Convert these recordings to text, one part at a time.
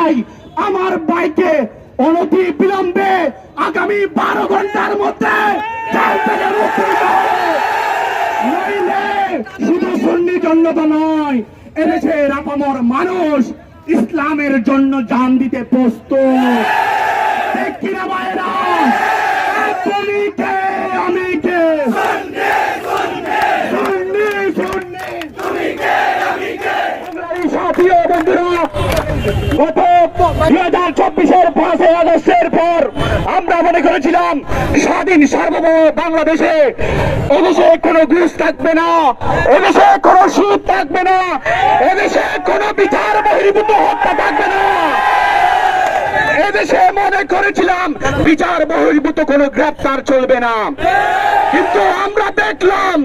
চাই আমার বাইকে অনতি বিলম্বে আগামী বারো ঘণ্টার মধ্যে শুধু সুন্নি জন্য তো নয়, এদেশের আপামর মানুষ ইসলামের জন্য জান দিতে প্রস্তুত। আমি কে স্বাধীন সার্বভৌম বাংলাদেশে এদেশে কোনো ঘুষ থাকবে না, এদেশে কোনো সুদ থাকবে না, এদেশে কোনো বিচার বহির্ভূত হত্যা থাকবে না। এদেশে মনে করেছিলাম বিচার বহির্ভূত কোনো গ্রেপ্তার চলবে না। কিন্তু আমরা দেখলাম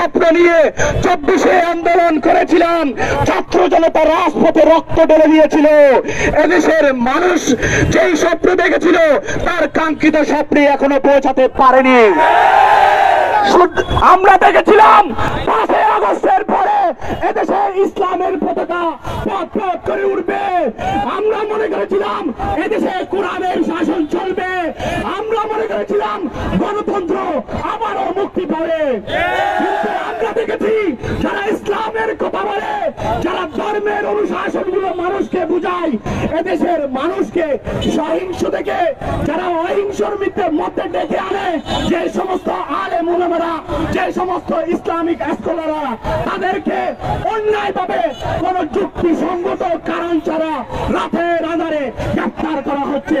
স্বপ্ন নিয়ে চব্বিশে আন্দোলন করেছিলাম। ছাত্র জনতা রাজপথে রক্ত ঢেলে দিয়েছিল। এদেশের মানুষ যেই স্বপ্ন দেখেছিল, তার কাঙ্ক্ষিত স্বপ্নে এখনও পৌঁছাতে পারেনি। আমরা দেখেছিলাম পাঁচই আগস্টের পরে এদেশে ইসলামের পতাকা করে উঠবে। আমরা মনে করেছিলাম এদেশে কোরআনের শাসন চলবে। আমরা মনে করেছিলাম গণতন্ত্র আবারও মুক্তি পাবে। দেখেছি, যারা ইসলামের কথা বলে, যারা ধর্মের অনুশাসনগুলো মানুষকে বুঝায়, এদেশের মানুষকে সহিংস থেকে যারা অহিংসর মধ্যে মধ্যে ডেকে আনে, যে সমস্ত আলে মুলামারা যে সমস্ত ইসলামিক স্কলাররা, তাদেরকে অন্যায় ভাবে কোন যুক্তিসঙ্গত কারণ ছাড়া রাতে রাজারে গ্রেপ্তার করা হচ্ছে।